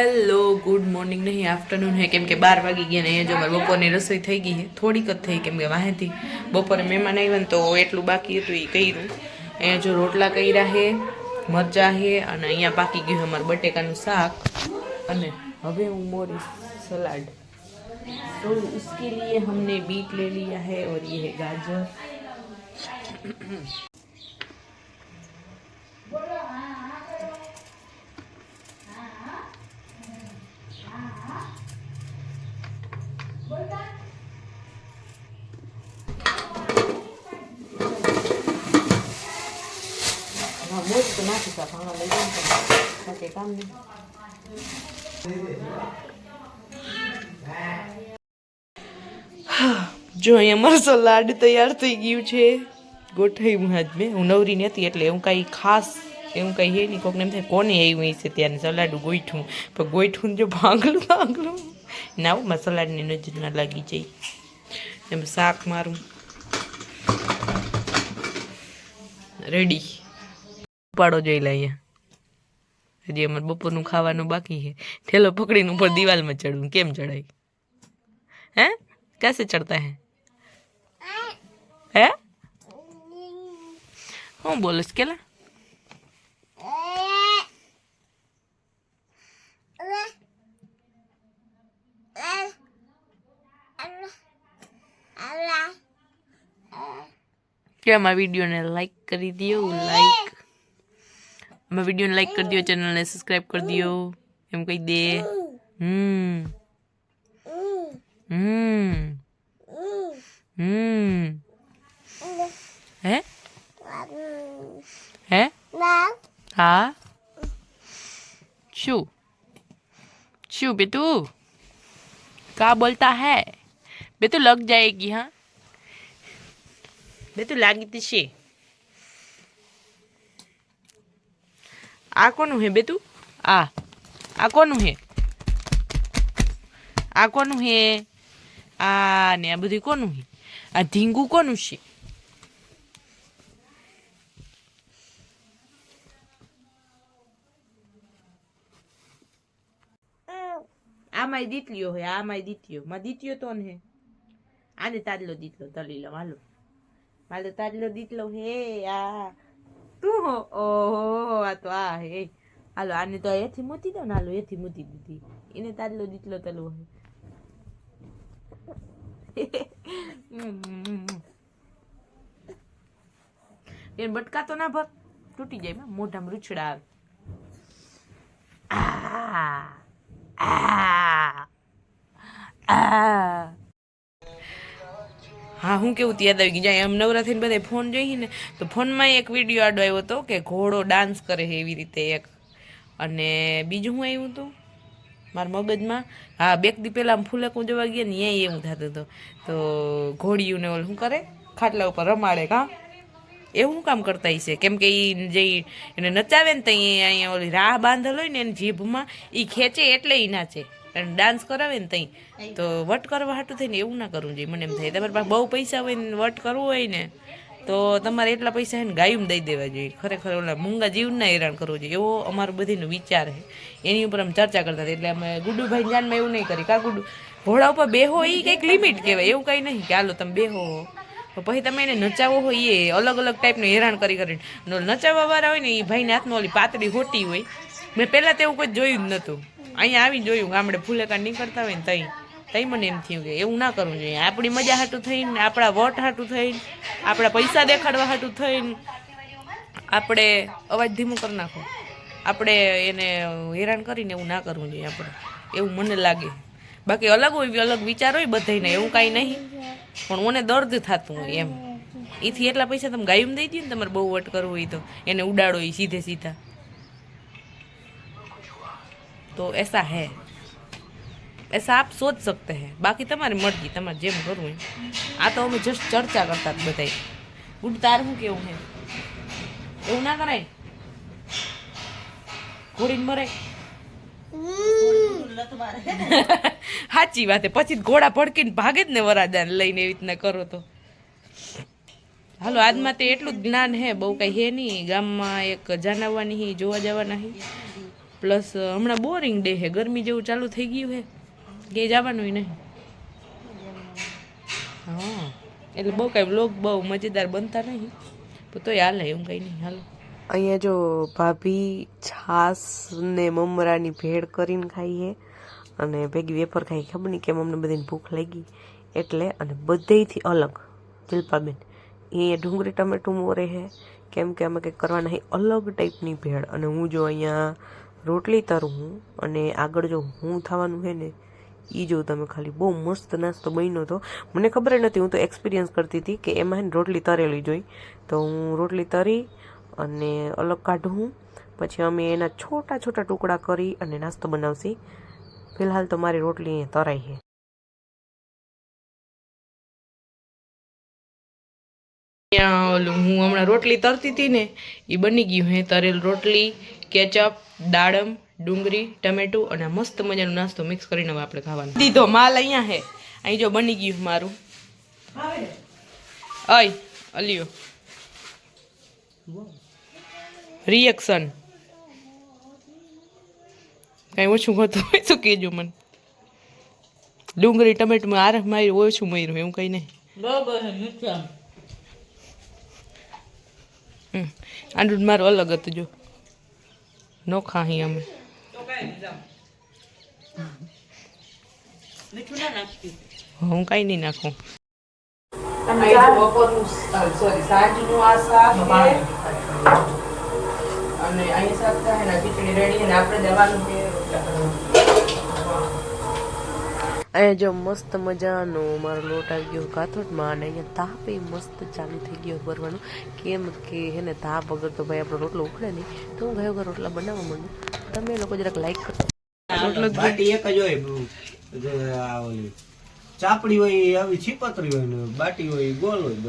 Hello good morning નહીં afternoon હે, કેમ કે બાર વાગી ગયા ને જો અમારે બપોરની રસોઈ થઈ ગઈ છે. થોડીક જ થઈ કેમ કે વાહેથી બપોરે મહેમાન આવ્યા ને તો એટલું બાકી હતું એ કર્યું. અહીંયા જો રોટલા કર્યા છે મરચાં છે અને અહીંયા પાકી ગયું અમારું બટેકાનું શાક. અને હવે હું મોરી સલાડ. તો ઉસકે લીએ, હમને બીટ લે લિયા હે, ઓર યે ગાજર. હા, મોજ તો નાખી શક હમણાં લઈ જાઉં બાકી કામ નહીં. જો અહીંયા મારો લાડ તૈયાર થઈ ગયું છે, ગોઠવ્યું આજ મેં. હું નવરી નથી એટલે એવું કાંઈ ખાસ એવું કાંઈ હે નહીં. કોકને એમ થાય, કોને આવ્યું છે ત્યાં? સલાડું ગોઠવું. પણ ગોઠવું જો ભાંગલું ભાંગલું. ના હું મારા સલાડની નજર ના લાગી જાય. એમ શાક મારું. રેડી પાડો જોઈ લઈએ. હજી અમારે બપોરનું ખાવાનું બાકી છે. ઠેલો પકડીને ઉપર દિવાલમાં ચડવું. કેમ ચડાય? હે? કેસે ચડતા હે? હે? હું બોલીશ કેલા? કેમ આ વિડીયોને લાઈક કરી દો લાઈક અમારા વિડીયોને લાઈક કરી દો ચેનલને સબસ્ક્રાઈબ કરી દો એમ કહી દે હમ હમ હમ હે હે હા શું શું બેટू का बोलता है बेटू लग जाएगी हाँ બેટુ લાગી તી આ કોનું હે બેતું આ. આ કોનું હે? આ કોનું હે? આ ને આ બધું કોનું હે? આ ધીંગું કોનું છે? આ મારી દીતલીઓ હે, આ મારી દીતીઓ માં દીતીઓ તો હે. આને તાજલો દીતલો તલી લો હાલો. મારો તાજલો દીતલો હે, આ. તું હો? ઓહો, આ તો આ હે. હાલો, આને તો એથી મૂતી દો ને, હાલો એથી મૂતી દીધી. એને તાજલો દીતલો તલો હે. એ બટકા તો ના ભર તૂટી જાય મોઢામાં રૂછડા આવે. આ આ આ. હા, હું કેવું યાદ આવી ગઈ જાય એમ નવરા બધે ફોન જોઈએ ને તો ફોનમાં એક વીડિયો આડો આવ્યો હતો કે ઘોડો ડાન્સ કરે છે એવી રીતે એક. અને બીજું હું આવ્યું હતું? મારા મગજમાં? હા બે દી પહેલાં ફૂલકું જોવા ગયા ને ત્યાં એવું થતું હતું. તો ઘોડિયું ને ઓલું શું કરે? ખાટલા ઉપર રમાડે કાં એવું કામ કરતા હશે? કેમ કે એ જે એને નચાવે ને તો અહીંયા ઓલી રાહ બાંધેલ હોય ને એની જીભમાં એ ખેંચે એટલે એ નાચે. અને ડાન્સ કરાવે ને ત્યાં તો વટ કરવા હાટું થઈને એવું ના કરવું જોઈએ મને એમ થાય. તમારી પાસે બહુ પૈસા હોય ને વટ કરવું હોય ને તો તમારે એટલા પૈસા એને ને ગાયું દઈ દેવા જોઈએ. ખરેખર ઓલા મૂંગા જીવના હેરાન કરવું જોઈએ. એવો અમારો બધીનો વિચાર છે એની ઉપર અમે ચર્ચા કરતા હતા. એટલે અમે ગુડુભાઈ જાનમાં એવું નહીં કરી કા ગુડુ ઘોડા ઉપર બેહો એ કંઈક લિમિટ કહેવાય. એવું કંઈ નહીં કે હાલો તમે બેહો. પછી તમે એને નચાવો હોય એ અલગ અલગ ટાઈપનું હેરાન કરી કરીને અને ઓલા નચાવવા વાળા હોય ને એ ભાઈને હાથમાં ઓલી પાતળી હોટી હોય. મેં પહેલાં તો એવું કોઈ જોયું જ નહોતું અહીંયા આવી જોયું, ગામડે ફૂલેકા નીકળતા હોય ને તઈ. તઈ મને એમ થયું કે એવું ના કરવું જોઈએ. આપણી મજા હાટું થઈને, આપણા વોટ હાટું થઈને, આપણા પૈસા દેખાડવા હાટું થઈને આપણે અવાજ ધીમો કરી નાખો. આપણે એને હેરાન કરીને એવું ના કરવું જોઈએ આપણે. એવું મને લાગે. બાકી અલગ હોય, અલગ વિચાર હોય બધાને એવું કાંઈ નહીં. પણ મને દર્દ થતું હોય એમ. એથી એટલા પૈસા તમે ગાયમ દઈ દો ને તમારે બહુ વટ કરવું હોય તો. એને ઉડાડો એ સીધે સીધા. તો એસા હે ऐसा आप सोच सकते हैं બાકી તમારી મરજી તમારે જેમ કરવું હોય આ તો અમે જસ્ટ ચર્ચા કરતા બધા ગુડ તાર શું કેવું છે એવું ના કરાય ઘોડીને મરાય સાચી વાત છે પછી ઘોડા ભડકીને ભાગે જ ને વરાદાન લઈને એવી રીતના કરો તો હાલો આજમાં તે એટલું જ જ્ઞાન હે બહુ કઈ હે નહીં ગામમાં એક જાનવવાની હી જોવા જવાના હી પ્લસ હમણાં બોરિંગ ડે છે. ગરમી જેવું ચાલુ થઈ ગયું છે. કે જવાનું નહીં. હા. એટલે બહુ કાંઈ બ્લોગ બહુ મજેદાર બનતા નહીં. તો તોય હાલે એવું કંઈ નહીં, હાલો. અહીંયા જો ભાભી છાસ ને મમરાની ભેળ કરીને ખાઈએ અને ભેગી વેફર ખાઈ. ખબર નહીં કેમ અમને બધીને ભૂખ લાગી. એટલે અને બધેયથી અલગ. શિલ્પાબેન એ ડુંગળી ટમેટું મોરે છે. કેમ કે અમે કંઈક કરવાના છે અલગ ટાઈપની ભેળ. અને હું જો અહીંયા રોટલી તરું હું અને આગળ જો હું થવાનું છે ને એ જો તમે ખાલી બહુ મસ્ત નાસ્તો બન્યો હતો મને ખબર નથી, હું તો એક્સપિરિયન્સ કરતી હતી કે એમાં હે ને રોટલી તરેલી જોઈ. તો હું રોટલી તરી અને અલગ કાઢું પછી અમે એના છોટા છોટા ટુકડા કરી અને નાસ્તો બનાવશી. ફિલહાલ તો મારી રોટલી તરાઈ છે. ઓલું હું હમણાં રોટલી તરતી હતી ને એ બની ગયું હે તરેલ રોટલી. કેચઅપ દાડમ ડુંગળી ટમેટું અને મસ્ત મજાનો નાસ્તો મિક્સ કરીને હવે આપણે ખાવાનો. દીધો માલ અહીંયા હે. અહીં જો બની ગયું મારું. અય અલિયો. રિએક્શન કઈ ઓછું હોતું હોય તો કહેજો મને. ડુંગળી ટમેટું આર માર્યું ઓછું માર્યું એવું કઈ નહીં. હમ. આંડું મારું અલગ હતું જો. નોખા ખાહી અમે. હું કઈ નહીં નાખું. અને અહીં સાફ થાય ને ખીચડી રેડી અને આપણે જવાનું છે. અહીંયા જો મસ્ત મજાનો મારો લોટ આવી ગયો કાથોટમાં અને અહીંયા તાપ એ મસ્ત ચાલુ થઈ ગયો ભરવાનું. કેમ કે હે ને તાપ વગર તો ભાઈ આપણો રોટલો ઉખડે નહીં. તો હું ગયો રોટલા બનાવવા માંડું. તમે લોકો જરાક લાઈક કરો. રોટલો બાટી એક જ હોય જે આ ઓલી ચાપડી હોય આવી છીપતરી હોય ને બાટી હોય એ ગોળ હોય